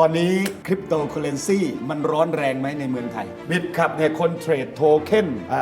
ตอนนี้คริปโตเคอเรนซีมันร้อนแรงไหมในเมืองไทย บิตคับเนี่ยคนเทรดโทเค็นเ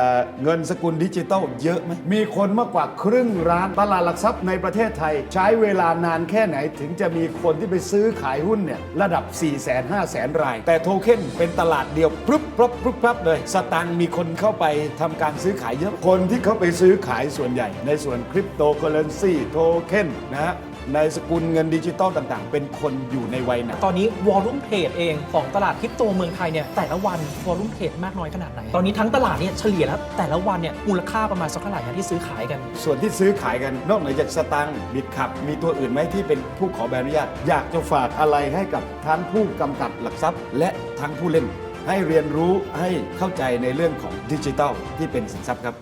เงินสกุลดิจิตอลเยอะไหม มีคนมากกว่าครึ่งร้านตลาดหลักทรัพย์ในประเทศไทย ใช้เวลานานแค่ไหนถึงจะมีคนที่ไปซื้อขายหุ้นเนี่ยระดับ 4 0 0 0 0 0 5 0 0 0 0ราย แต่โทเค็นเป็นตลาดเดียวพรึบพรับพรึบพรับเลย สตังมีคนเข้าไปทำการซื้อขายเยอะคนที่เข้าไปซื้อขายส่วนใหญ่ ในส่วนคริปโตเคอเรนซีโทเค็นนะฮะ ในสกุลเงินดิจิตอลต่างๆ เป็นคนอยู่ในวัยไหนตอนนี้วอลลุ่มเทรดเองของตลาดคริปโตเมืองไทยเนี่ยแต่ละวันวอลลุ่มเทรดมากน้อยขนาดไหน ตอนนี้ทั้งตลาดเนี่ยเฉลี่ยแล้วแต่ละวันเนี่ยมูลค่าประมาณสักเท่าไหร่ฮะที่ซื้อขายกัน ส่วนที่ซื้อขายกันนอกเหนือจากสตังค์บิตขับ มีตัวอื่นไหมที่เป็นผู้ขอใบอนุญาตอยากจะฝากอะไรให้กับทั้งผู้กำกับหลักทรัพย์ และทั้งผู้เล่น ให้เรียนรู้ให้เข้าใจในเรื่องของดิจิทัลที่เป็นสินทรัพย์ครับ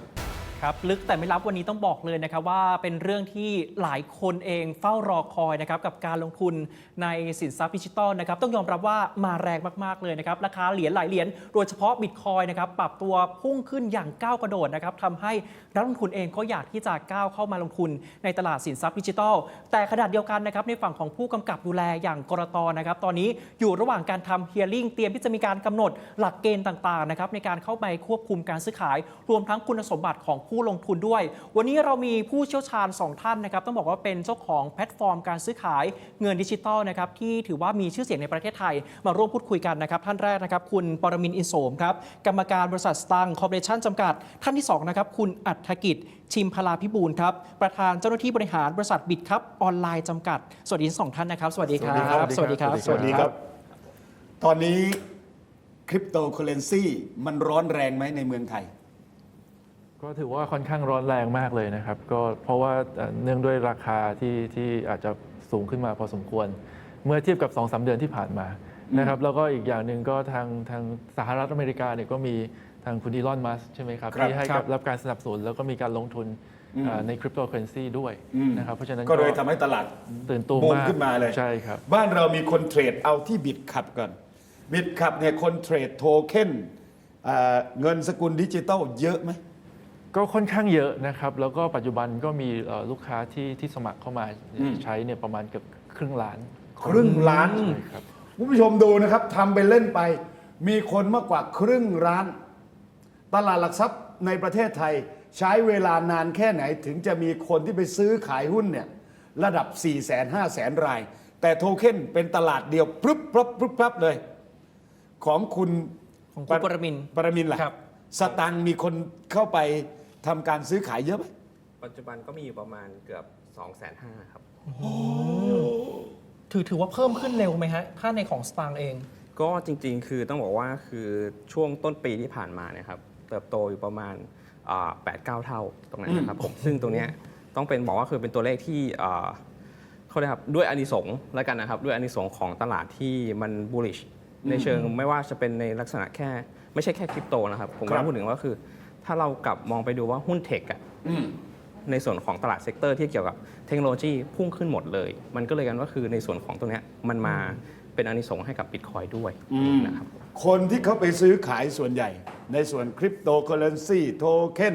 ครับลึกแต่ไม่รับวันนี้ต้องบอกเลยนะครับว่าเป็นเรื่องที่หลายคนเองเฝ้ารอคอยนะครับกับการลงทุนในสินทรัพย์ดิจิทัลนะครับต้องยอมรับว่ามาแรงมากๆเลยนะครับราคาเหรียญหลายเหรียญโดยเฉพาะบิตคอยนะครับปรับตัวพุ่งขึ้นอย่างก้าวกระโดดนะครับทำให้นักลงทุนเองก็อยากที่จะก้าวเข้ามาลงทุนในตลาดสินทรัพย์ดิจิทัลแต่ขนาดเดียวกันนะครับในฝั่งของผู้กำกับดูแลอย่างกรตนะครับตอนนี้อยู่ระหว่างการทำเฮียริ่งเตรียมที่จะมีการกำหนดหลักเกณฑ์ต่างๆนะครับในการเข้าไปควบคุมการซื้อขายรวมทั้งคุณสมบัติของผู้ลงทุนด้วย วันนี้เรามีผู้เชี่ยวชาญ 2 ท่านนะครับต้องบอกว่าเป็นเจ้าของแพลตฟอร์มการซื้อขายเงินดิจิตอลนะครับที่ถือว่ามีชื่อเสียงในประเทศไทย มาร่วมพูดคุยกันนะครับท่านแรกนะครับคุณปรมินทร์อินโสมครับกรรมการบริษัทสตังคอร์ปอเรชั่นจำกัด ท่านที่สองนะครับคุณอัฐกิจชิมพลาพิบูลครับประธานเจ้าหน้าที่บริหารบริษัทบิตครับออนไลน์จำกัด สวัสดีทั้งสองท่านนะครับ สวัสดีครับ สวัสดีครับ สวัสดีครับ ตอนนี้คริปโตเคอเรนซีมันร้อนแรงไหมในเมืองไทย ก็ถือว่าค่อนข้างร้อนแรงมากเลยนะครับ ก็เพราะว่าเอ่อเนื่องด้วยราคาที่ที่อาจจะสูงขึ้นมาพอสมควร เมื่อเทียบกับ2อสเดือนที่ผ่านมานะครับแล้วก็อีกอย่างหนึ่งก็ทางทางสหรัฐอเมริกาเนี่ยก็มีทางคุณอีลอนมัสใช่ไหมครับครับที่ให้ครักับบรับการสนับสนุนแล้วก็มีการลงทุนเอ่อในคริปโตเคอเรนซีด้วยอืมนะครับเพราะฉะนั้นก็เลยทำให้ตลาดตื่นตัวบูมมากขึ้นมาเลยใช่ครับบ้านเรามีคนเทรดเอาที่บิตขับก่อนบิตขับเนี่ยคนเทรดโทเค็นเอ่อเงินสกุลดิจิตอลเยอะไหม ก็ค่อนข้างเยอะนะครับ แล้วก็ปัจจุบันก็มีเอ่อลูกค้าที่ที่สมัครเข้ามาอืม ใช้เนี่ยประมาณเกือบครึ่งล้านครึ่งล้าน ใช่ครับ คุณผู้ชมดูนะครับทำไปเล่นไป มีคนมากกว่าครึ่งร้าน ตลาดหลักทรัพย์ในประเทศไทย ใช้เวลานานแค่ไหนถึงจะมีคนที่ไปซื้อขายหุ้นเนี่ยระดับ4 0 0 0 0 0 5 0 0 0 0 ราย แต่โทเค็นเป็นตลาดเดียวพรึบพรับพรึบพรับเลย ของคุณของคุณปรมินทร์ปรมินทร์ล่ะครับ สตังค์มีคนเข้าไป ทำการซื้อขายเยอะไหมปัจจุบันก็มีอยู่ประมาณเกือบ 2 5 0 0 0 0ครับ ถือถือว่าเพิ่มขึ้นเร็วไหมฮะ ถ้าในของสตางค์เอง ก็จริงๆ คือต้องบอกว่าคือช่วงต้นปีที่ผ่านมาเนี่ยครับเติบโตอยู่ประมาณแปดเก้าเท่าตรงนั้นนะครับผมซึ่งตรงเนี้ยต้องเป็นบอกว่าคือเป็นตัวเลขที่อ่าเขาเรียกครับด้วยอานิสงส์แล้วกันนะครับ ด้วยอานิสงส์ของตลาดที่มัน bullish ในเชิงไม่ว่าจะเป็นในลักษณะแค่ ไม่ใช่แค่คริปโตนะครับ ผมครักำลับงพูดถึงว่าคือ ถ้าเรากลับมองไปดูว่าหุ้นเทคอะอืม ในส่วนของตลาดเซกเตอร์ที่เกี่ยวกับเทคโนโลยีพุ่งขึ้นหมดเลย มันก็เลยกันว่าคือในส่วนของตรงเนี้ยมันมาเป็นอานิสงส์ให้กับบิตคอยด้วยอืม นะครับ คนที่เขาไปซื้อขายส่วนใหญ่ ในส่วนคริปโตเคอเรนซีโทเค็น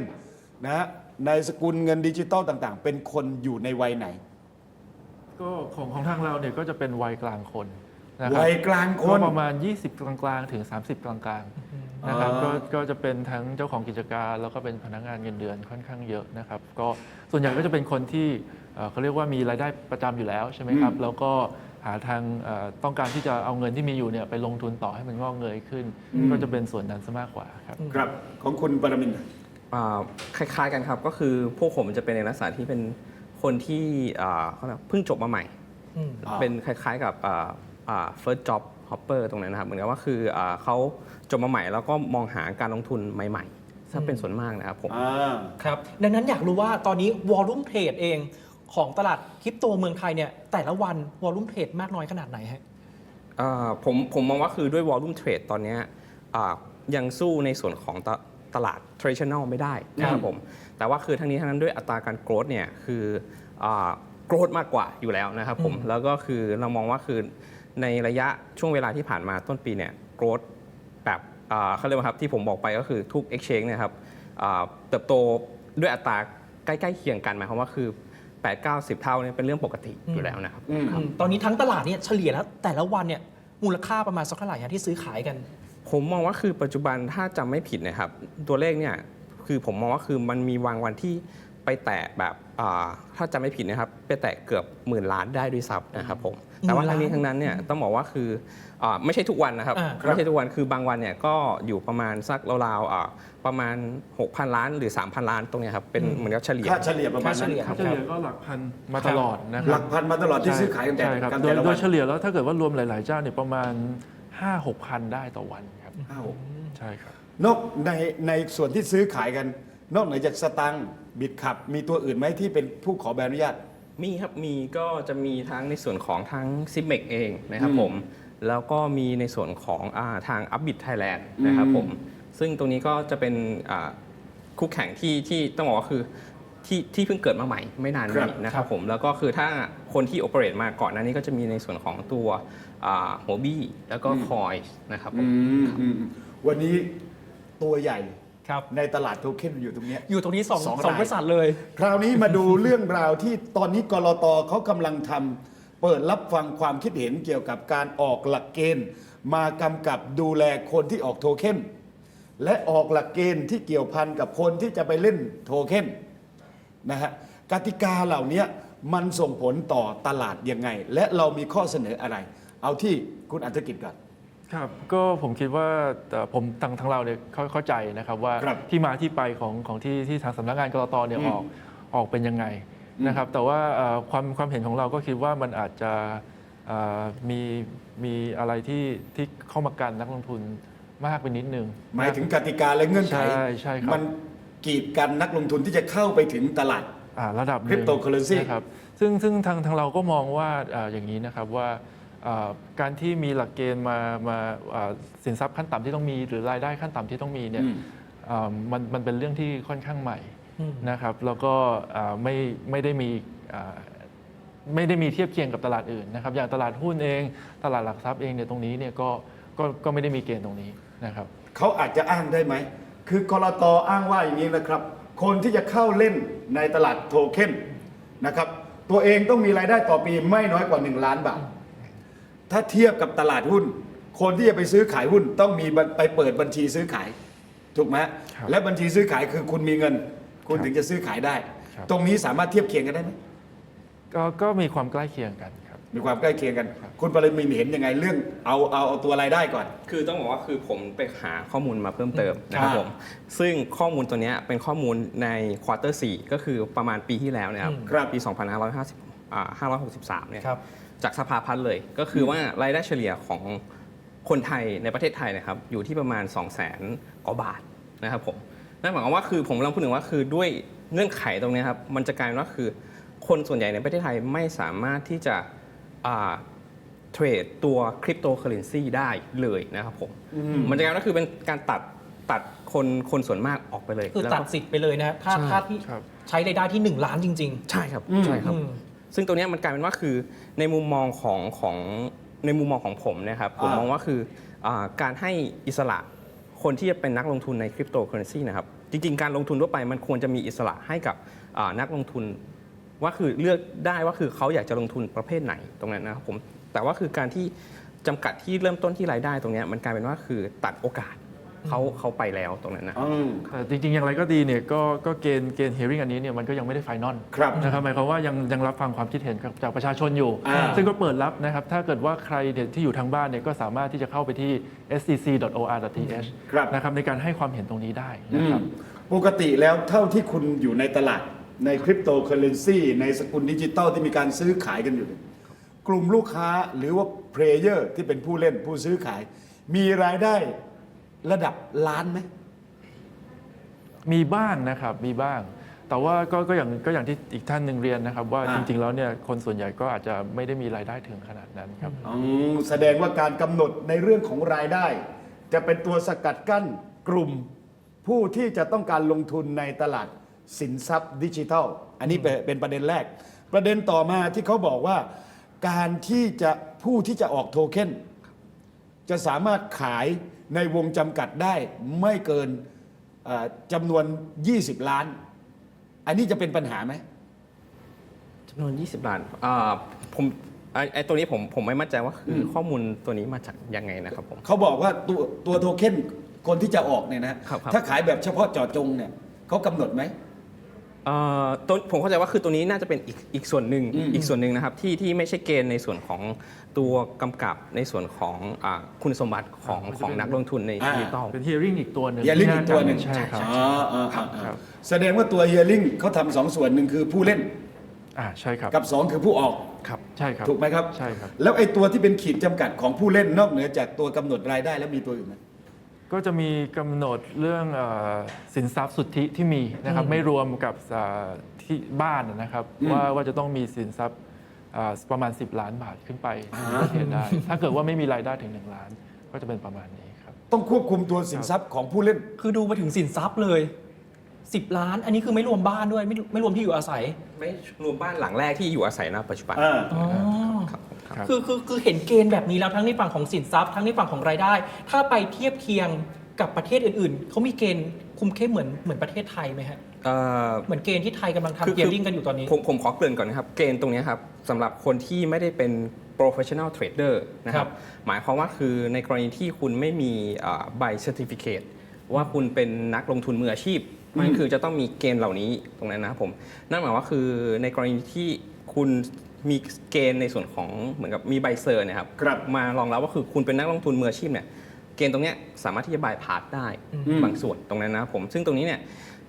นะฮะในสกุลเงินดิจิตอลต่างๆ เป็นคนอยู่ในวัยไหน ก็ของของทางเราเนี่ยก็จะเป็นวัยกลางคนนะครัวัยกลางคน ก็ประมาณ 20 กลางๆ ถึง 30 กลางๆ นะครับอ่าก็ก็จะเป็นทั้งเจ้าของกิจการแล้วก็เป็นพนักงานเงินเดือนค่อนข้างเยอะนะครับ ก็ส่วนใหญ่ก็จะเป็นคนที่เอ่อเขาเรียกว่ามีรายได้ประจำอยู่แล้วใช่ไหมครับ แล้วก็หาทางเอ่อต้องการที่จะเอาเงินที่มีอยู่เนี่ยไปลงทุนต่อให้มันงอกเงยขึ้น ก็จะเป็นส่วนนั้นซะมากกว่าครับ ครับของคุณปรมินทร์อ่าคล้ายๆกันครับก็คือพวกผมจะเป็นในลักษณะที่เป็นคนที่อ่าเขาเรียกเพิ่งจบมาใหม่อืมอ่าเป็นคล้ายๆกับอ่าอ่า first job hopper ตรงนั้นนะครับเหมือนกับว่าคืออ่าเขาจบมาใหม่แล้วก็มองหาการลงทุนใหม่ๆถ้าเป็นส่วนมากนะครับผม อ่า ครับ ดังนั้นอยากรู้ว่าตอนนี้วอลลุ่มเทรดเองของตลาดคริปโตเมืองไทยเนี่ยแต่ละวันวอลลุ่มเทรดมากน้อยขนาดไหนฮะอ่าผมผมมองว่าคือด้วย volume trade ตอนเนี้ยอ่ายังสู้ในส่วนของตะตลาด traditional ไม่ได้นะครับผม แต่ว่าคือทั้งนี้ทั้งนั้นด้วยอัตราการ growth เนี่ยคืออ่า growth มากกว่าอยู่แล้วนะครับผม แล้วก็คือเรามองว่าคือ ในระยะช่วงเวลาที่ผ่านมาต้นปีเนี่ย growth แบบอ่าเขาเรียกว่าครับที่ผมบอกไปก็คือทุก exchange เนะครับอ่าเติบโตด้วยอัตราใกล้ๆเคียงกันหมายความว่าคือ 8 9 10 เท่าเนี่ยเป็นเรื่องปกติอยู่แล้วนะครับอืมอืมตอนนี้ทั้งตลาดเนี่ยเฉลี่ยแล้วแต่ละวันเนี่ยมูลค่าประมาณสักเท่าไหร่ฮะที่ซื้อขายกัน ผมมองว่าคือปัจจุบันถ้าจำไม่ผิดนะครับ ตัวเลขเนี่ยคือผมมองว่าคือมันมีวางวันที่ ไปแตะแบบอ่าถ้าจำไม่ผิดนะครับ ไปแตะเกือบหมื่นล้านได้ด้วยซ้ำนะครับผมแต่ว่าหมื่นล้านทั้งนี้ทั้งนั้นเนี่ยต้องบอกว่าคืออ่าไม่ใช่ทุกวันนะครับอ่าครับ ไม่ใช่ทุกวันคือบางวันเนี่ยก็อยู่ประมาณสักราวๆอ่าประมาณ 6,000 ล้านหรือ 3,000 ล้านตรงเนี้ยครับเป็นเหมือนกับเฉลี่ยค่าเฉลี่ยประมาณค่าเฉนั้นลี่ยค่าเฉลี่ยก็หลักพันมาตลอดนะคหรัลับกพันมาตลอดที่ซื้อขายกันแต่ใช่ครับกันโดแต่ยละโดวัยนเฉลี่ยแล้วถ้าเกิดว่ารวมหลาย ๆ เจ้าเนี่ยประมาณ 5 6พันได้ต่อวันครับอ้าวใช่ครับนอกในในส่วนที่ซื้อขายกัน นอกเหนือจากสตังค์ บิดขับมีตัวอื่นไหมที่เป็นผู้ขอใบอนุญาต มีครับมีก็จะมีทั้งในส่วนของทั้งซิมเมกเองนะครับอืมผม แล้วก็มีในส่วนของอาทางอัพบิ t ไทยแลนด์นะครับอืมผม ซึ่งตรงนี้ก็จะเป็นอ่าคู่แข่งที่ที่ต้องบอกว่าคือที่ที่เพิ่งเกิดมาใหม่ไม่นานครันี้บนะครับผม แล้วก็คือถ้าคนที่โอเปเรตมาก่อนหน้านี้ก็จะมีในส่วนของตัวโฮบี้แล้วก็คอยนะครับผมอืมอืมอืมวันนี้ตัวใหญ่ ครับในตลาดโทเค็นอยู่ตรงเนี้ย อยู่ตรงนี้สองสองสองราย บริษัทเลย คราวนี้มาดูเรื่องราวที่ตอนนี้กรตเขากำลังทำเปิดรับฟังความคิดเห็นเกี่ยวกับการออกหลักเกณฑ์ มากำกับดูแลคนที่ออกโทเค็นและออกหลักเกณฑ์ที่เกี่ยวพันกับคนที่จะไปเล่นโทเค็นนะฮะกติกาเหล่านี้มันส่งผลต่อตลาดยังไง และเรามีข้อเสนออะไร เอาที่คุณอัธกิจก่อน ครับก็ผมคิดว่าเอ่อผมทางทางเราเนี่ยเข้าเข้าใจนะครับว่าครับที่มาที่ไปของของที่ที่ทางสำนักงานกรตเนี่ยอืมออกออกเป็นยังไงนะครับ แต่ว่าเอ่อความความเห็นของเราก็คิดว่ามันอาจจะเอ่อมีมีอะไรที่ที่เข้ามากันนักลงทุนมากไปนิดนึง หมายถึงกติกาและเงื่อนไขใช่ใช่ครับ มันกีดกันนักลงทุนที่จะเข้าไปถึงตลาด อ่าระดับหนึ่ง Cryptocurrency นะครับซึ่งซึ่งทางทางเราก็มองว่าอ่าอย่างนี้นะครับว่าอ่า การที่มีหลักเกณฑ์มามาอ่าสินทรัพย์ขั้นต่ำที่ต้องมี หรือรายได้ขั้นต่ำที่ต้องมีเนี่ยอืมอ่ามันมันเป็นเรื่องที่ค่อนข้างใหม่อืมนะครับแล้วก็อ่าไม่ไม่ได้มีอ่าไม่ได้มีเทียบเคียงกับตลาดอื่นนะครับอย่างตลาดหุ้นเองตลาดหลักทรัพย์เองเนี่ยตรงนี้เนี่ยก็ก็ก็ไม่ได้มีเกณฑ์ตรงนี้นะครับเขาอาจจะอ้างได้ไหมคือกรตอ้างว่าอย่างนี้นะครับ คนที่จะเข้าเล่นในตลาดโทเค็นนะครับตัวเองต้องมีรายได้ต่อปีไม่น้อยกว่า 1 ล้านบาท ถ้าเทียบกับตลาดหุ้น คนที่จะไปซื้อขายหุ้นต้องมีบัญไปเปิดบัญชีซื้อขาย ถูกไหมครับและบัญชีซื้อขายคือคุณมีเงิน คุณครับถึงจะซื้อขายได้ ครับ ตรงนี้สามารถเทียบเคียงกันได้ไหมก็ก็มีความใกล้เคียงกันครับ มีความใกล้เคียงกันคุณปริมินเห็นยังไงเรื่องเอาเอาเอาตัวรายได้ก่อน คือต้องบอกว่าคือผมไปหาข้อมูลมาเพิ่มเติมนะครับอ่าผม ซึ่งข้อมูลตัวเนี้ยเป็นข้อมูลในควอเตอร์4ก็คือประมาณปีที่แล้วนะครับ ครับ ปี 2550อ่า563เนี่ยครับ จากสภาพัฒน์เลย ก็คือว่ารายได้เฉลี่ยของคนไทยในประเทศไทยนะครับอยู่ที่ประมาณ 2 0 0 0 0 0กว่าบาทนะครับผมนั่นหมายความว่าคือผมกำลังพูดถึงว่าคือด้วยเงื่อนไขตรงเนี้ยครับมันจะกลายเป็นว่าคือคนส่วนใหญ่ในประเทศไทยไม่สามารถที่จะอ่าเทรดตัวคริปโตเคอเรนซีได้เลยนะครับผมมันจะกลายเป็นว่าคือเป็นการตัดตัดคนคนส่วนมากออกไปเลย คือแล้วตัก็ดสิทธิ์ไปเลยนะถ้าใช่ถ้าที่ครับใช้รายได้ที่ 1 ล้านจริงใช่ครับอืมใช่ครับอืม ซึ่งตัวเนี้ยมันกลายเป็นว่าคือในมุมมองของของในมุมมองของผมนะครับผมอ่ามมองว่าคืออาการให้อิสระคนที่จะเป็นนักลงทุนในคริปโตเคอเรนซีนะครับจริง ๆ การลงทุนทั่วไปมันควรจะมีอิสระให้กับอ่านักลงทุน ว่าคือเลือกได้ว่าคือเขาอยากจะลงทุนประเภทไหนตรงนั้นนะครับผมแต่ว่าคือการที่จำกัดที่เริ่มต้นที่รายได้ตรงเนี้ยมันกลายเป็นว่าคือตัดโอกาส เขาเขาไปแล้วตรงนั้นนะ อืม แต่จริงๆ อย่างไรก็ดีเนี่ยก็ก็เกณฑ์เกณฑ์ hearing อันนี้เนี่ยมันก็ยังไม่ได้ไฟนอลครับนะครับหมายความว่ายังยังรับฟังความคิดเห็นจากประชาชนอยู่ อ่า ซึ่งก็เปิดรับนะครับ ถ้าเกิดว่าใครเนี่ยที่อยู่ทางบ้านเนี่ยก็สามารถที่จะเข้าไปที่ stc.or.th ครับนะครับในการให้ความเห็นตรงนี้ได้อืนะมครับ ปกติแล้วเท่าที่คุณอยู่ในตลาดในคริปโตเคอเรนซีในสกุลดิจิตอลที่มีการซื้อขายกันอยู่เนี่ยกลุ่มลูกค้าหรือว่าเพลเยอร์ที่เป็นผู้เล่นผู้ซื้อขาย มีรายได้ ระดับล้านไหม มีบ้างนะครับมีบ้าง แต่ว่าก็ก็อย่างก็อย่างที่อีกท่านหนึ่งเรียนนะครับ ว่าอ่า จริง ๆ แล้วเนี่ยคนส่วนใหญ่ก็อาจจะไม่ได้มีรายได้ถึงขนาดนั้นครับ อืมแสดงว่าการกำหนดในเรื่องของรายได้ จะเป็นตัวสกัดกั้นกลุ่ม ผู้ที่จะต้องการลงทุนในตลาดสินทรัพย์ดิจิทัล อันนี้เป็นเป็นประเด็นแรก ประเด็นต่อมาที่เขาบอกว่า การที่จะผู้ที่จะออกโทเค็นจะสามารถขาย ในวงจำกัดได้ไม่เกินเอ่อจำนวน 20 ล้าน อันนี้จะเป็นปัญหาไหมจำนวน 20 ล้านอ่าผมไอ้ไอ้ตัวนี้ผมผมไม่มั่นใจว่าคืออข้อมูลตัวนี้มาจากยังไงนะครับผมเขาบอกว่าตัวตัวโทเค็นคนที่จะออกเนี่ยนะครับครับถ้าขายแบบเฉพาะเจาะจงเนี่ยเขากำหนดไหม เอ่อตัวผมเข้าใจว่าคือตัวนี้น่าจะเป็นอีกอีกส่วนหนึ่งอืมอีกส่วนหนึ่งนะครับที่ที่ไม่ใช่เกณฑ์ในส่วนของตัวกำกับในส่วนของอาคุณสมบัติของอ่าของนักลงทุนในอ่า ดิจิตอล เป็น hearing อีกตัวหนึ่งเฮียลิงอีกตัวหนึ่ง ใช่ครับ อ๋ออ๋ออ๋อครับ แสดงว่าตัวเฮียลิงเขาทำสองส่วนหนึ่งคือผู้เล่นอ่าใช่ครับกับสองคือผู้ออก ครับ ใช่ครับ ถูกไหมครับ ใช่ครับ แล้วไอ้ตัวที่เป็นขีดจำกัดของผู้เล่นนอกเหนือจากตัวกำหนดรายได้แล้วมีตัวอื่นไหม ก็จะมีกำหนดเรื่องเออสินทรัพย์สุทธิที่มีนะครับไม่รวมกับเอ่อที่บ้านนะครับอืมว่าว่าจะต้องมีสินทรัพย์เอ่อประมาณ 10 ล้านบาทขึ้นไปอ่าในประเทศได้ ถ้าเกิดว่าไม่มีรายได้ถึง 1 ล้าน ก็จะเป็นประมาณนี้ครับ ต้องควบคุมตัวสินทรัพย์ของผู้เล่น คือดูไปถึงสินทรัพย์เลย 10 ล้าน อันนี้คือไม่รวมบ้านด้วย ไม่ไม่รวมที่อยู่อาศัย ไม่รวมบ้านหลังแรกที่อยู่อาศัยณปัจจุบัน อ่าอ๋อ ครับผมครับครับคือคือคือเห็นเกณฑ์แบบนี้แล้วทั้งในฝั่งของสินทรัพย์ ทั้งในฝั่งของรายได้ ถ้าไปเทียบเคียงกับประเทศอื่นๆ เขามีเกณฑ์คุมเข้มเหมือนเหมือนประเทศไทยไหมฮะเอ่อ เหมือนเกณฑ์ที่ไทยกำลังคือ ทำเกียร์ลิงกันอยู่ตอนนี้ ผมผมขอเกริ่นก่อนนะครับ เกณฑ์ตรงเนี้ยครับสำหรับคนที่ไม่ได้เป็น professional trader นะคครัรับ บ หมายความว่าคือในกรณีที่คุณไม่มีเอ่อใบ certificate ว่าคุณเป็นนักลงทุนมืออาชีพ มันคือจะต้องมีเกณฑ์เหล่านี้ตรงนั้นนะครับผม นั่นหมายว่าคือในกรณีที่คุณ มีเกณฑ์ในส่วนของเหมือนกับมีใบเซอร์เนะครับครับมารองรับว่าคือคุณเป็นนักลงทุนมืออาชีพเนี่ยเกณฑ์ตรงเนี้ยสามารถที่จะบายพาสได้อืม บางส่วนตรงนั้นนะครับผมซึ่งตรงนี้เนี่ย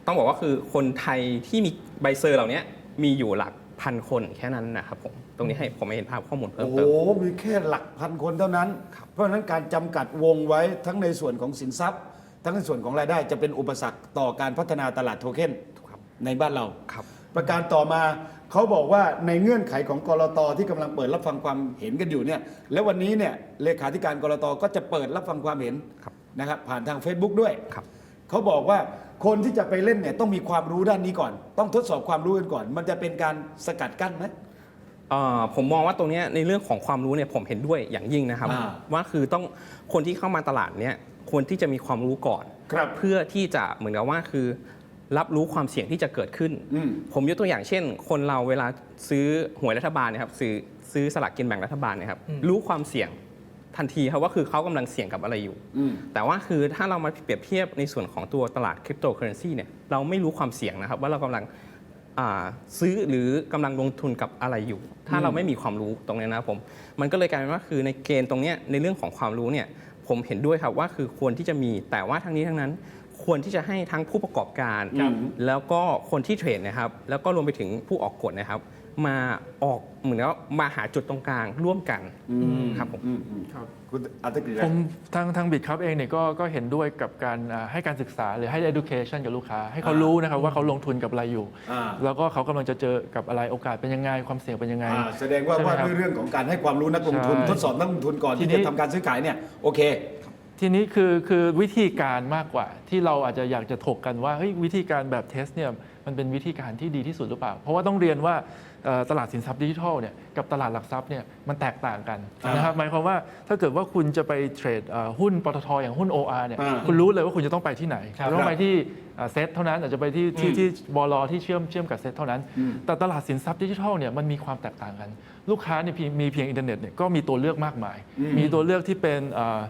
ต้องบอกว่าคือคนไทยที่มีใบเซอร์เหล่านี้มีอยู่หลักพันคนแค่นั้นนะครับผมตรงนี้ให้ผมไม่เห็นภาพข้อมูลเพิ่โอ้มโหเติม มีแค่หลักพันคนเท่านั้น เพราะฉะนั้นการจำกัดวงไว้ทั้งในส่วนของสินทรัพย์ ทั้งในส่วนของรายได้จะเป็นอุปสรรคต่อการพัฒนาตลาดโทเค็นครับในบ้านเรา ครับ ประการต่อมาเขาบอกว่าในเงื่อนไขของกรตที่กำลังเปิดรับฟังความเห็นกันอยู่เนี่ยแล้ววันนี้เนี่ยเลขาธิการกรตก็จะเปิดรับฟังความเห็นครับนะครับผ่านทาง Facebook ด้วยครับเขาบอกว่าคนที่จะไปเล่นเนี่ยต้องมีความรู้ด้านนี้ก่อน ต้องทดสอบความรู้กันก่อน มันจะเป็นการสกัดกั้นไหม เอ่อผมมองว่าตรงเนี้ยในเรื่องของความรู้เนี่ยผมเห็นด้วยอย่างยิ่งนะครับ อ่าว่าคือต้องคนที่เข้ามาตลาดเนี้ยควรที่จะมีความรู้ก่อน ครับ เพื่อที่จะเหมือนกับว่าคือ รับรู้ความเสี่ยงที่จะเกิดขึ้น อืม ผมยกตัวอย่างเช่น คนเราเวลาซื้อหวยรัฐบาลเนะครับซื้อซื้อสลากกินแบ่งรัฐบาลเนะครับอืมรู้ความเสี่ยงทันทีครับว่าคือเขากำลังเสี่ยงกับอะไรอยู่ อืม แต่ว่าคือถ้าเรามาเปรียบเทียบในส่วนของตัวตลาดคริปโตเคอเรนซีเนี่ยเราไม่รู้ความเสี่ยงนะครับ ว่าเรากำลังอ่าซื้อหรือกำลังลงทุนกับอะไรอยู่ ถ้าเราไม่มีความรู้ตรงนี้นะครับผม มันก็เลยกลายเป็นว่าคือในเกณฑ์ตรงเนี้ยในเรื่องของความรู้เนี่ยผมเห็นด้วยครับว่าคือควรที่จะมีแต่ว่าทั้งนี้ทั้งนั้น ควรที่จะให้ทั้งผู้ประกอบการครับแล้วก็คนที่เทรดนะครับ แล้วก็รวมไปถึงผู้ออกกฎนะครับ มาออกเหมือนกับมาหาจุดตรงกลางร่วมกันครับผมอืมอืมครับคุณอัตกิจผมทางทางบิดครับเองเนี่ยก็ก็เห็นด้วยกับการอ่าให้การศึกษาหรือให้ education กับลูกค้า ให้เขารู้นะครับว่าเขาลงทุนกับอะไรอยู่ อ่า แล้วก็เขากำลังจะเจอกับอะไรโอกาสเป็นยังไงความเสี่ยงเป็นยังไง อ่าแสดงว่าใช่ไหมว่าครับด้วยเรื่องของการให้ความรู้นักลงทุน ใช่ ทดสอบนักลงทุนก่อนทีที่นี้จะทำการซื้อขายเนี่ยโอเค ทีนี้คือคือวิธีการมากกว่า ที่เราอาจจะอยากจะถกกันว่าเฮ้ยวิธีการแบบเทสเนี่ยมันเป็นวิธีการที่ดีที่สุดหรือเปล่า เพราะว่าต้องเรียนว่าเอ่อตลาดสินทรัพย์ดิจิทัลเนี่ยกับตลาดหลักทรัพย์เนี่ยมันแตกต่างกันอ่านนะครับหมายความว่าถ้าเกิดว่าคุณจะไปเทรดเอ่อหุ้นปตทอย่างหุ้น OR เนี่ยอ่าคุณรู้เลยว่าคุณจะต้องไปที่ไหนครับคุณต้องไปที่เซ็ตเท่านั้นอาจจะไปที่ที่อืมที่บลที่เชื่อมเชื่อมกับเซ็ตเท่านั้นอืมแต่ตลาดสินทรัพย์ดิจิทัลเนี่ยมันมีความแตกต่างกัน ลูกค้าเนี่ยมีมีเพียงอินเทอร์เน็ตเนี่ยก็มีตัวเลือกมากมายอืมมีตัวเลือกที่เป็นเอ่อเอ่อ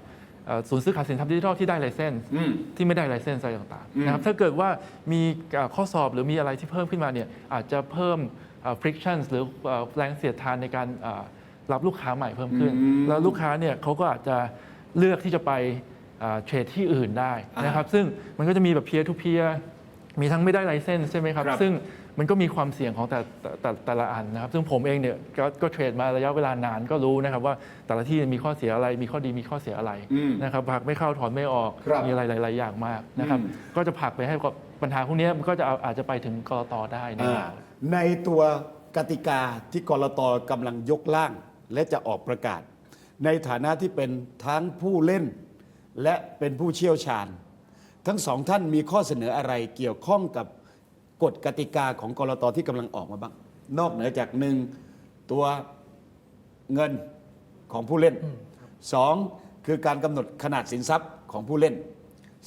ศูนย์ซื้อขายสินทรัพย์ดิจิทัลที่ได้ไลเซนส์อืมที่ไม่ได้ไลเซนส์อะไรต่างอืมๆนะครับถ้าเกิดว่ามีเอ่อข้อสอบหรือมีอะไรที่เพิ่มขึ้นมาเนี่ยอาจจะเพิ่มเอ่อ friction หรือเอ่อแรงเสียดทานในการเอ่อรับลูกค้าใหม่เพิ่มขึ้นอืมแล้วลูกค้าเนี่ยเขาก็อาจจะเลือกที่จะไปเอ่อเทรดที่อื่นได้นะครับซึ่งมันก็จะมีแบบ peer to peer มีทั้งไม่ได้ไลเซนส์ใช่ไหมครับครับซึ่ง มันก็มีความเสี่ยงของแต่แต่แต่แต่ละอันนะครับ ซึ่งผมเองเนี่ยกก็เทรดมาระยะเวลานานก็รู้นะครับว่าแต่ละที่มีข้อเสียอะไรมีข้อดีมีข้อเสียอะไรอืมนะครับผลักไม่เข้าถอนไม่ออกครับมีอะไรหลายๆอย่างมากนะครับอืมก็จะผลักไปให้กับปัญหาพวกนี้มันก็จะเอาอาจจะไปถึงกรตได้นะอ่าในตัวกติกาที่กรตกำลังยกร่าง และจะออกประกาศ ในฐานะที่เป็นทั้งผู้เล่น และเป็นผู้เชี่ยวชาญ ทั้งสองท่านมีข้อเสนออะไรเกี่ยวข้องกับ กฎกติกาของกรตที่กำลังออกมาบ้าง นอกเหนือจากหนึ่งตัวเงินของผู้เล่นสองคือการกำหนดขนาดสินทรัพย์ของผู้เล่น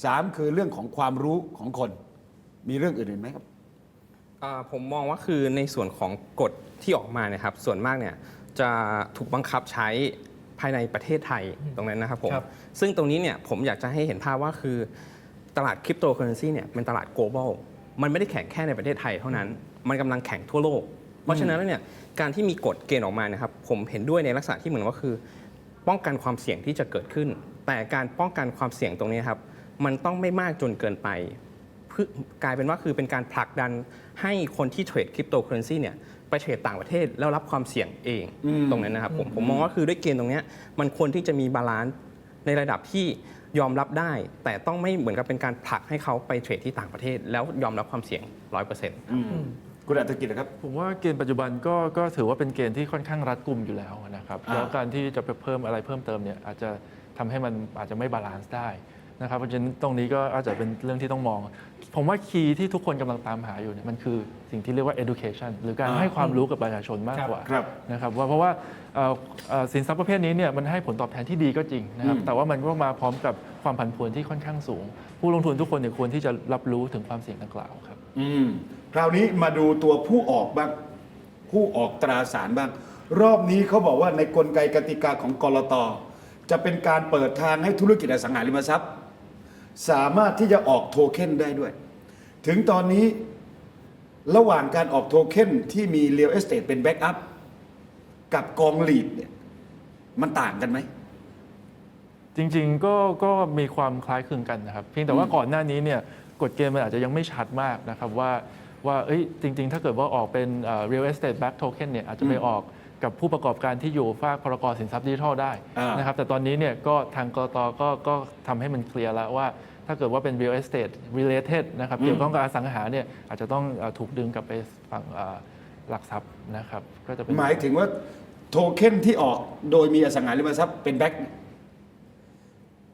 สามคือเรื่องของความรู้ของคน มีเรื่องอื่นๆไหมครับอ่าผมมองว่าคือในส่วนของกฎที่ออกมาเนะครับส่วนมากเนี่ยจะถูกบังคับใช้ภายในประเทศไทยตรงนั้นนะครับผมครับซึ่งตรงนี้เนี่ยผมอยากจะให้เห็นภาพว่าคือตลาดคริปโตเคอเรนซีเนี่ยเป็นตลาด global มันไม่ได้แข่งแค่ในประเทศไทยเท่านั้น มันกำลังแข่งทั่วโลก เพราะฉะนั้นเนี่ยการที่มีกฎเกณฑ์ออกมานะครับผมเห็นด้วยในลักษณะที่เหมือนว่าคือ ป้องกันความเสี่ยงที่จะเกิดขึ้น แต่การป้องกันความเสี่ยงตรงนี้ครับมันต้องไม่มากจนเกินไปเพื่อกลายเป็นว่าคือเป็นการผลักดันให้คนที่เทรดคริปโตเคอเรนซีเนี่ยไปเทรดต่างประเทศแล้วรับความเสี่ยงเองตรงนั้นนะครับผมผมมองว่าคือด้วยเกณฑ์ตรงนี้มันควรที่จะมีบาลานซ์ในระดับที่ ยอมรับได้ แต่ต้องไม่เหมือนกับเป็นการผลักให้เขาไปเทรดที่ต่างประเทศ แล้วยอมรับความเสี่ยง 100%อืมคุณอัตกิจนะครับ ผมว่าเกณฑ์ปัจจุบันก็ก็ถือว่าเป็นเกณฑ์ที่ค่อนข้างรัดกุมอยู่แล้วนะครับ อ่า แล้วการที่จะไปเพิ่มอะไรเพิ่มเติมเนี่ยอาจจะทำให้มันอาจจะไม่บาลานซ์ได้ นะครับเพราะฉะนั้นตรงนี้ก็อาจจะเป็นเรื่องที่ต้องมอง ผมว่าคีย์ที่ทุกคนกำลังตามหาอยู่เนี่ยมันคือสิ่งที่เรียกว่า education หรือการอ่าให้ความรู้กับประชาชนมากกว่าครับนะครับว่าเพราะว่าเอ่อเอ่อสินทรัพย์ประเภทนี้เนี่ยมันให้ผลตอบแทนที่ดีก็จริงนะครับอืมแต่ว่ามันก็มาพร้อมกับความผันผวนที่ค่อนข้างสูง ผู้ลงทุนทุกคนเนี่ยควรที่จะรับรู้ถึงความเสี่ยงดังกล่าวครับ อืมคราวนี้มาดูตัวผู้ออกบ้างผู้ออกตราสารบ้าง รอบนี้เขาบอกว่าในกลไกกติกาของกรตจะเป็นการเปิดทางให้ธุรกิจอสังหาริมทรัพย์ สามารถที่จะออกโทเค็นได้ด้วย ถึงตอนนี้ระหว่างการออกโทเค็นที่มีเรียลเอสเต e เป็นแบ็กอัพกับกองหลีดเนี่ยมันต่างกันไหม จริงๆก็ก็มีความคล้ายคลึงกันนะครับ เพียงแต่ว่าก่อนหน้านี้เนี่ยกฎเกณฑ์มันอาจจะยังไม่ชัดมากนะครับว่าว่าเอ้ยจริง ๆ ถ้าเกิดว่าออกเป็นเอ่อ real estate back token เนี่ยอาจจะไปออก กับผู้ประกอบการที่อยู่ฝากพรกสินทรัพย์ดิจิทัลได้อ่านนะครับแต่ตอนนี้เนี่ยก็ทางกรตก็ก็ทำให้มันเคลียร์แล้วว่า ถ้าเกิดว่าเป็น real estate related นะครับเกี่ยวข้องกับอสังหาเนี่ยอาจจะต้องเอ่อถูกดึงกลับไปฝั่งเอ่อหลักทรัพย์นะครับก็จะเป็น หมายถึงว่าโทเค็นที่ออกโดยมีอสังหาริมทรัพย์เป็นแบ็ก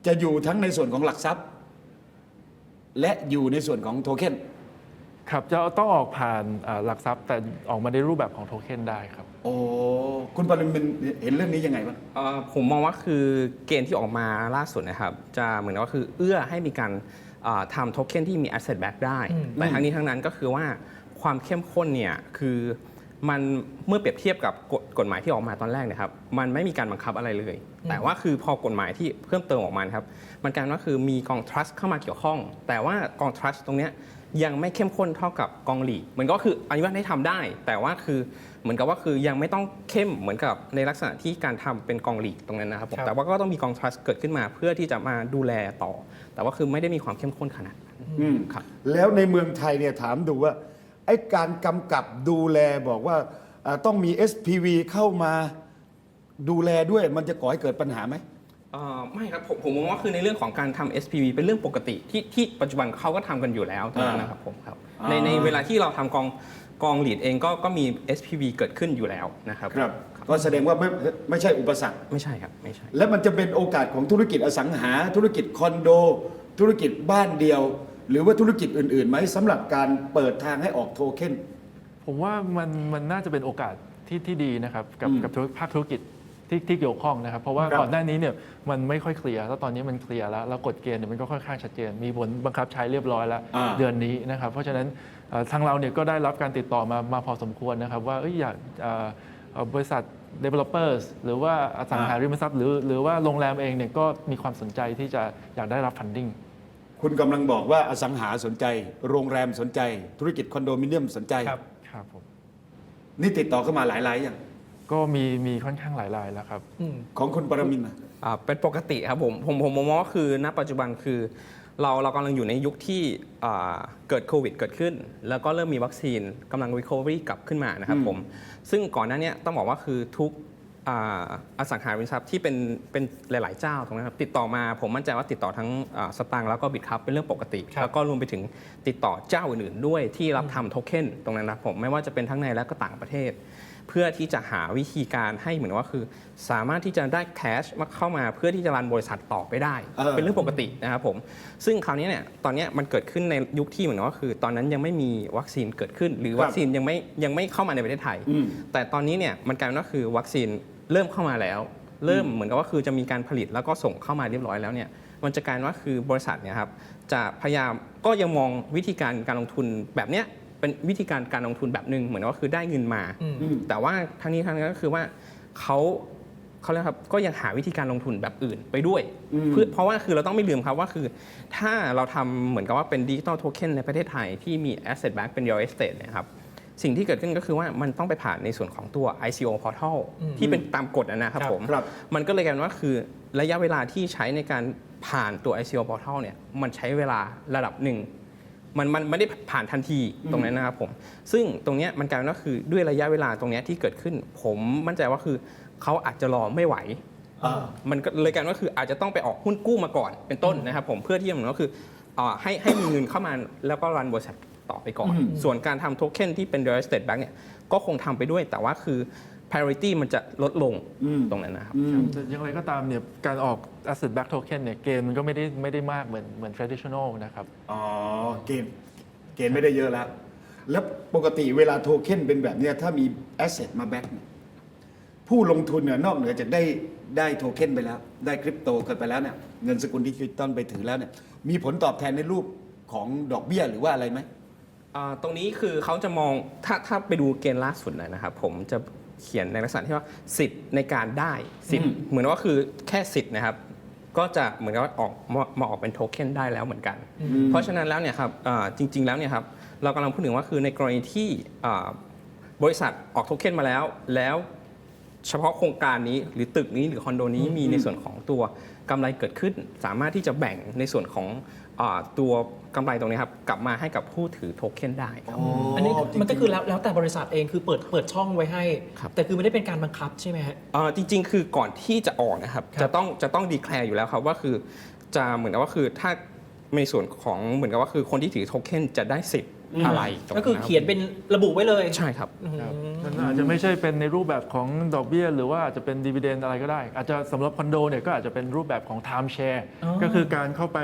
จะอยู่ทั้งในส่วนของหลักทรัพย์ และอยู่ในส่วนของโทเค็น ครับจะต้องออกผ่านเอ่อหลักทรัพย์แต่ออกมาในรูปแบบของโทเค็นได้ครับ โอ้คุณปริมินเห็นเรื่องนี้ยังไงบ้าง เอ่อผมมองว่าคือเกณฑ์ที่ออกมาล่าสุดนะครับ จะเหมือนว่าคือเอื้อให้มีการอ่าทำโทเค็นที่มี asset back ได้แต่ทั้งนี้ทั้งนั้นก็คือว่าความเข้มข้นเนี่ยคือมันเมื่อเปรียบเทียบกับกฎกฎหมายที่ออกมาตอนแรกเนะครับมันไม่มีการบังคับอะไรเลย แต่ว่าคือพอกฎหมายที่เพิ่มเติมออกมานะครับมันกลารว่าคือมีกอง trust เข้ามาเกี่ยวข้อง แต่ว่ากอง trust ตรงเนี้ย ยังไม่เข้มข้นเท่ากับกองหลีกมันก็คืออนุญาตให้ทำได้ แต่ว่าคือเหมือนกับว่าคือยังไม่ต้องเข้มเหมือนกับในลักษณะที่การทำเป็นกองหลีกตรงนั้นนะครับผมครับแต่ว่าก็ต้องมีกอง trust เกิดขึ้นมาเพื่อที่จะมาดูแลต่อ แต่ว่าคือไม่ได้มีความเข้มข้นขนาดนั้นอืมครับแล้วในเมืองไทยเนี่ยถามดูว่าไอ้การกำกับดูแลบอกว่าอ่าต้องมี SPV เข้ามาดูแลด้วยมันจะก่อให้เกิดปัญหาไหม เอ่อไม่ครับผมผมมองว่าคือในเรื่องของการทำ SPV เป็นเรื่องปกติที่ที่ปัจจุบันเขาก็ทำกันอยู่แล้วตรงนั้นนะครับผมครับอ่าในในเวลาที่เราทำกองกองหลีดเองก็ก็มี SPV เกิดขึ้นอยู่แล้วนะครับครับ ก็แสดงว่าไม่ไม่ใช่อุปสรรค ไม่ใช่ครับไม่ใช่ และมันจะเป็นโอกาสของธุรกิจอสังหา ธุรกิจคอนโด ธุรกิจบ้านเดียว หรือว่าธุรกิจอื่นๆไหมสำหรับการเปิดทางให้ออกโทเค็น ผมว่ามันมันน่าจะเป็นโอกาสที่ที่ดีนะครับกับอืม กับธุรภาคธุรกิจ ที่ที่เกี่ยวข้องนะครับ เพราะว่าครับ ก่อนหน้านี้เนี่ยมันไม่ค่อยเคลียร์แล้วตอนนี้มันเคลียร์แล้วแล้วกฎเกณฑ์เนี่ยมันก็ค่อนข้างชัดเจน มีผลบังคับใช้เรียบร้อยแล้ว อ่า เดือนนี้นะครับ เพราะฉะนั้นเอ่อทางเราเนี่ยก็ได้รับการติดต่อมามาพอสมควรนะครับ ว่าเอ้ยอยากเอ่อเอ่อบริษัท developers หรือว่าอสังหาริมทรัพย์หรือหรือว่าโรงแรมเองเนี่ยก็มีความสนใจที่จะอยากได้รับ funding คุณกำลังบอกว่าอสังหาสนใจ โรงแรมสนใจ ธุรกิจคอนโดมิเนียมสนใจ ครับครับผม นี่ติดต่อเข้ามาหลายรายอย่าง ก็มีมีค่อนข้างหลายรายแล้วครับอืมของคุณปรมินทร์นะอ่าเป็นปกติครับผมผมผมมองว่าคือณปัจจุบันคือ เราเรากำลังอยู่ในยุคที่อ่าเกิดโควิดเกิดขึ้น แล้วก็เริ่มมีวัคซีนกำลัง recovery กลับขึ้นมานะครับอืมผม ซึ่งก่อนหน้าเนี้ต้องบอกว่าคือทุกอ่าอสังหาริมทรัพย์ที่เป็นเป็นหลาย ๆ เจ้าตรงนั้นครับติดต่อมาผมมั่นใจว่าติดต่อทั้งอ่าสตางค์แล้วก็บิตครับเป็นเรื่องปกติครับแล้วก็รวมไปถึงติดต่อเจ้าอื่น ๆ ด้วยที่รับทำโทเค็นตรงนั้นนะครับผมไม่ว่าจะเป็นทั้งในและก็ต่างประเทศ เพื่อที่จะหาวิธีการให้เหมือนว่าคือ สามารถที่จะได้แคชมาเข้ามาเพื่อที่จะรันบริษัทต่อไปได้ เออ เป็นเรื่องปกตินะครับผม ซึ่งคราวนี้เนี่ยตอนเนี้ยมันเกิดขึ้นในยุคที่เหมือนว่าคือ ตอนนั้นยังไม่มีวัคซีนเกิดขึ้น หรือวัคซีนยังไม่ยังไม่เข้ามาในประเทศไทย อืม แต่ตอนนี้เนี่ยมันกลายเป็นว่าคือวัคซีนเริ่มเข้ามาแล้ว เริ่มเหมือนกับว่าคือจะมีการผลิตแล้วก็ส่งเข้ามาเรียบร้อยแล้วเนี่ยมันจะกลายเป็นว่าคือบริษัทเนี่ยครับจะพยายามก็ยังมองวิธีการการลงทุนแบบเนี้ย เป็นวิธีการการลงทุนแบบหนึ่งเหมือนว่าคือได้เงินมาอืมอืมแต่ว่าทั้งนี้ทั้งนั้นก็คือว่าเขาเขาเรียกครับก็ยังหาวิธีการลงทุนแบบอื่นไปด้วย เพื่อเพราะว่าคือเราต้องไม่ลืมครับว่าคือ ถ้าเราทำเหมือนกับว่าเป็นดิจิ t a ลโทเค็นในประเทศไทยที่มี asset back เป็น real estate เนะครับสิ่งที่เกิดขึ้นก็คือว่ามันต้องไปผ่านในส่วนของตัว ICO portal ที่เป็นตามกฎนะครับครับผมครับมันก็เลยกลายเป็นว่าคือระยะเวลาที่ใช้ในการผ่านตัว ICO portal เนี่ยมันใช้เวลาระดับหนึ่ง มันมันไม่ได้ผ่านทันทีตรงนั้นนะครับผม ซึ่งตรงเนี้ยมันกลายเป็นว่าคือด้วยระยะเวลาตรงเนี้ยที่เกิดขึ้น ผมมั่นใจว่าคือเขาอาจจะรอไม่ไหวอ่ามันก็เลยกลายเป็นว่าคืออาจจะต้องไปออกหุ้นกู้มาก่อนเป็นต้นนะครับผมเพื่อที่จะเหมือนก็คืออ่าให้ให้มีเงินเข้ามาแล้วก็รันบริษัทต่อไปก่อน ส่วนการทำโทเค็นที่เป็น real estate bank เนี่ยก็คงทำไปด้วยแต่ว่าคือ priority มันจะลดลงตรงนั้นนะครับ แต่อย่างไรก็ตามเนี่ยการออก asset back token เนี่ยเกณฑ์มันก็ไม่ได้ไม่ได้มากเหมือนเหมือน traditional นะครับ อ๋อ เกณฑ์เกณฑ์ไม่ได้เยอะแล้ว แล้วปกติเวลาโทเค็นเป็นแบบเนี้ยถ้ามีแอสเซทมาแบ็กเนี่ยผู้ลงทุนเนี่ยนอกเหนือจากได้ได้โทเค็นไปแล้ว ได้คริปโตกันไปแล้วเนี่ยเงินสกุลดิจิตอลไปถือแล้วเนี่ยมีผลตอบแทนในรูปของดอกเบี้ยหรือว่าอะไรไหม อ่าตรงนี้คือเขาจะมองถ้าถ้าไปดูเกณฑ์ล่าสุดเลยนะครับ ผมจะ เขียนในลักษณะที่ว่าสิทธิ์ในการได้สิทธิ์เหมือนว่าคือแค่สิทธิ์นะครับ ก็จะเหมือนกับว่าออกมามาออกเป็นโทเค็นได้แล้วเหมือนกัน เพราะฉะนั้นแล้วเนี่ยครับอ่าจริง ๆ แล้วเนี่ยครับเรากำลังพูดถึงว่าคือในกรณีที่อ่าบริษัทออกโทเค็นมาแล้ว แล้วเฉพาะโครงการนี้หรือตึกนี้หรือคอนโดนี้มีในส่วนของตัวกำไรเกิดขึ้น สามารถที่จะแบ่งในส่วนของอาตัว กำไรตรงนี้ครับกลับมาให้กับผู้ถือโทเค็นได้ครับ อันนี้จริงๆมันก็คือแล้วแล้วแต่บริษัทเองคือเปิดเปิดช่องไว้ให้ ครับ แต่คือไม่ได้เป็นการบังคับใช่ไหมฮะ เอ่อจริงๆ คือก่อนที่จะออกนะครับ ครับ จะต้องจะต้องดีแคลร์อยู่แล้วครับว่าคือจะเหมือนกับว่าคือถ้าในส่วนของเหมือนกับว่าคือคนที่ถือโทเค็นจะได้สิทธิ์ อะไรตรงก็คือรับเขียนเป็นระบุไว้เลยใช่ครับ ครับมันอาจจะไม่ใช่เป็นในรูปแบบของดอกเบี้ย หรือว่าอาจจะเป็นดีเวเดนอะไรก็ได้ อาจจะสำหรับคอนโดเนี่ยก็อาจจะเป็นรูปแบบของ time share อ๋อก็คือการเข้าไป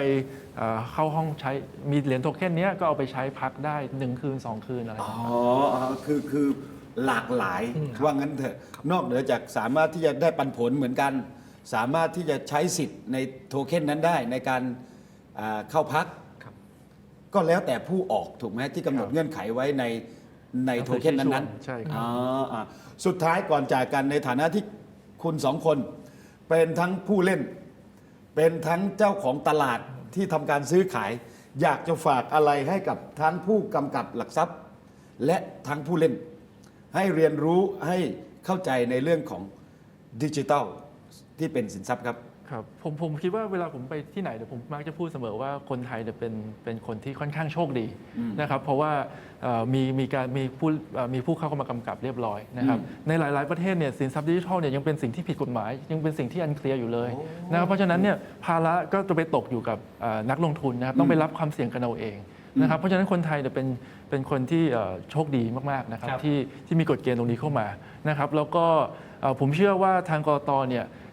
เอ่อเข้าห้องใช้มีเหรียญโทเค็นเนี้ยก็เอาไปใช้พักได้ 1 คืน 2 คืนอะไรอ๋ออ๋อคือคือหลากหลายว่างั้นเถอะ นอกเหนือจากสามารถที่จะได้ปันผลเหมือนกัน สามารถที่จะใช้สิทธิ์ในโทเค็นนั้นได้ในการอ่าเข้าพักครับ ก็แล้วแต่ผู้ออกถูกไหมที่กำหนดครับเงื่อนไขไว้ในในโทเค็นนั้นๆใช่ครับ อ๋ออะสุดท้ายก่อนจากกันในฐานะที่คุณสองคน เป็นทั้งผู้เล่น เป็นทั้งเจ้าของตลาดที่ทำการซื้อขาย อยากจะฝากอะไรให้กับทั้งผู้กำกับหลักทรัพย์ และทั้งผู้เล่น ให้เรียนรู้ให้เข้าใจในเรื่องของดิจิทัลที่เป็นสินทรัพย์ครับ ครับผมผมคิดว่าเวลาผมไปที่ไหนเนี่ยผมมักจะพูดเสมอว่าคนไทยเนี่ยเป็นเป็นคนที่ค่อนข้างโชคดีนะครับเพราะว่าเอ่อมีมีการมีผู้เอ่อมีผู้เข้ามากำกับเรียบร้อยนะครับในหลาย ๆ ประเทศเนี่ยสินทรัพย์ดิจิทัลเนี่ยยังเป็นสิ่งที่ผิดกฎหมาย ยังเป็นสิ่งที่อันเคลียร์อยู่เลยนะครับเพราะฉะนั้นเนี่ยภาระก็จะไปตกอยู่กับเอ่อนักลงทุนนะครับต้องไปรับความเสี่ยงกันเอาเองนะครับเพราะฉะนั้นคนไทยเนี่ยเป็นเป็นคนที่เอ่อโชคดีมากๆนะครับครับ ที่ที่มีกฎเกณฑ์ตรงนี้เข้ามานะครับแล้วก็เอ่อผมเชื่อว่าทางกรตเนี่ยเอ่อ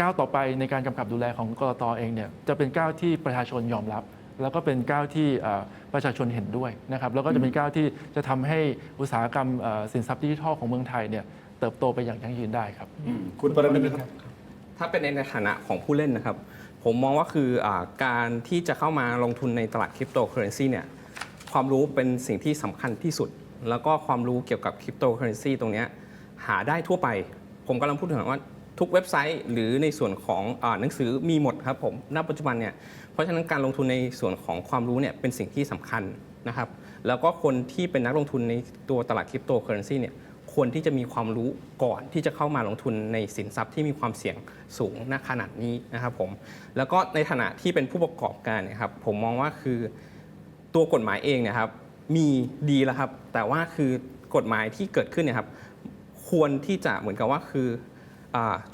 ก้าวต่อไปในการกำกับดูแลของกรตเองเนี่ยจะเป็นก้าวที่ประชาชนยอมรับ แล้วก็เป็นก้าวที่เอ่อประชาชนเห็นด้วยนะครับแล้วก็จะเป็นก้าวที่จะทำให้อุตสาหกรรมเอ่อสินทรัพย์ดิจิทัลของเมืองไทยเนี่ยเติบโตไปอย่างยั่งยืนได้ครับคุณปรมินทร์ครับ ถ้าเป็นในฐานะของผู้เล่นนะครับ ผมมองว่าคืออาการที่จะเข้ามาลงทุนในตลาดคริปโตเคอเรนซีเนี่ยความรู้เป็นสิ่งที่สำคัญที่สุด แล้วก็ความรู้เกี่ยวกับคริปโตเคอเรนซีตรงเนี้ยหาได้ทั่วไป ผมกำลังพูดถึงว่า ทุกเว็บไซต์ หรือในส่วนของอหนังสือมีหมดครับผมณปัจจุบันเนี่ยเพราะฉะนั้นการลงทุนในส่วนของความรู้เนี่ยเป็นสิ่งที่สำคัญนะครับแล้วก็คนที่เป็นนักลงทุนในตัวตลาดคริปโตเคอเรนซีเนี่ยควรที่จะมีความรู้ก่อนที่จะเข้ามาลงทุนในสินทรัพย์ที่มีความเสี่ยงสูงณขนาดนี้นะครับผมแล้วก็ในฐานะที่เป็นผู้ประกอบการเนยครับผมมองว่าคือตัวกฎหมายเองเนี่ยครับมีดีแล้วครับ แต่ว่าคือกฎหมายที่เกิดขึ้นเนี่ยครับควรที่จะเหมือนกับว่าคือ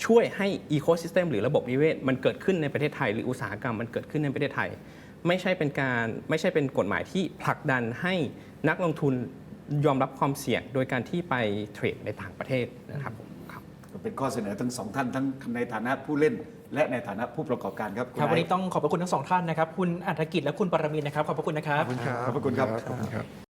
ช่วยให้อีโค y ิสเต็มหรือระบบนิเวศมันเกิดขึ้นในประเทศไทย หรืออุตสาหกรรมมันเกิดขึ้นในประเทศไทย ไม่ใช่เป็นการไม่ใช่เป็นกฎหมายที่ผลักดันให้นักลงทุนยอมรับความเสี่ยงโดยการที่ไปเทรดในต่างประเทศนะครับผมครับก็เป็นข้อเสนอทั้งสองท่านทั้งในฐานะผู้เล่น และในฐานะผู้ประกอบการครับณครับไอวันซ์นี้ต้องขอบพระคุณทั้งสองท่านนะครับ คุณอัธกิจและคุณปรมินทร์นะครับ ขอบพระคุณนะครับขอบพระคุณครับขอบคุณครับ